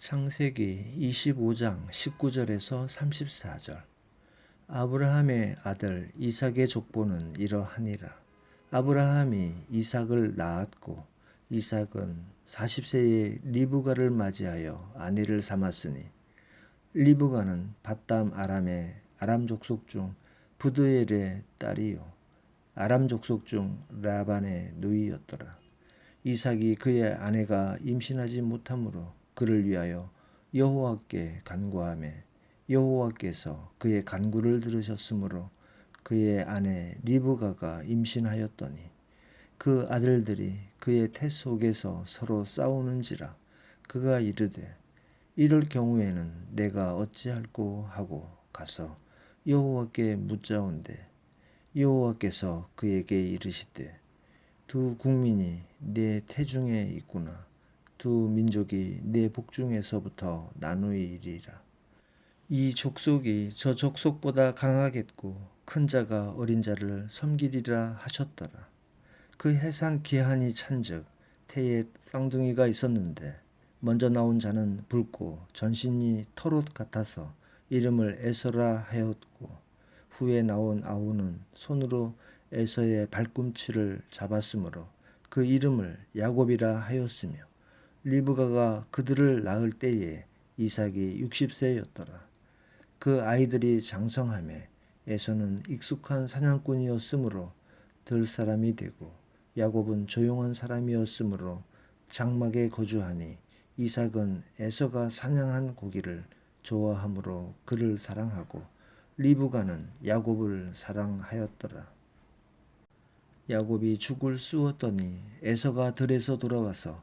창세기 25장 19절에서 34절 아브라함의 아들 이삭의 족보는 이러하니라. 아브라함이 이삭을 낳았고 이삭은 40세에 리브가를 맞이하여 아내를 삼았으니 리브가는 바담 아람의 아람 족속 중 부드엘의 딸이요 아람 족속 중 라반의 누이였더라. 이삭이 그의 아내가 임신하지 못하므로 그를 위하여 여호와께 간구하매 여호와께서 그의 간구를 들으셨으므로 그의 아내 리브가가 임신하였더니 그 아들들이 그의 태 속에서 서로 싸우는지라 그가 이르되 이럴 경우에는 내가 어찌할꼬 하고 가서 여호와께 묻자온대. 여호와께서 그에게 이르시되 두 국민이 내 태중에 있구나 두 민족이 내 복중에서부터 나누이리라 이 족속이 저 족속보다 강하겠고 큰 자가 어린 자를 섬기리라 하셨더라. 그 해산 기한이 찬즉 태에 쌍둥이가 있었는데 먼저 나온 자는 붉고 전신이 털옷 같아서 이름을 에서라 하였고 후에 나온 아우는 손으로 에서의 발꿈치를 잡았으므로 그 이름을 야곱이라 하였으며 리브가가 그들을 낳을 때에 이삭이 60세였더라. 그 아이들이 장성함에 에서는 익숙한 사냥꾼이었으므로 들 사람이 되고 야곱은 조용한 사람이었으므로 장막에 거주하니 이삭은 에서가 사냥한 고기를 좋아하므로 그를 사랑하고 리브가는 야곱을 사랑하였더라. 야곱이 죽을 쑤었더니 에서가 들에서 돌아와서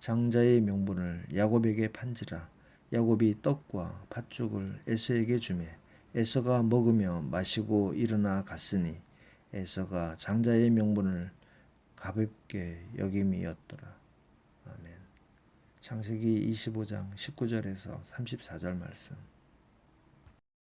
장자의 명분을 야곱에게 판지라. 야곱이 떡과 팥죽을 에서에게 주매 에서가 먹으며 마시고 일어나 갔으니 에서가 장자의 명분을 가볍게 여김이었더라. 아멘. 창세기 25장 19절에서 34절 말씀.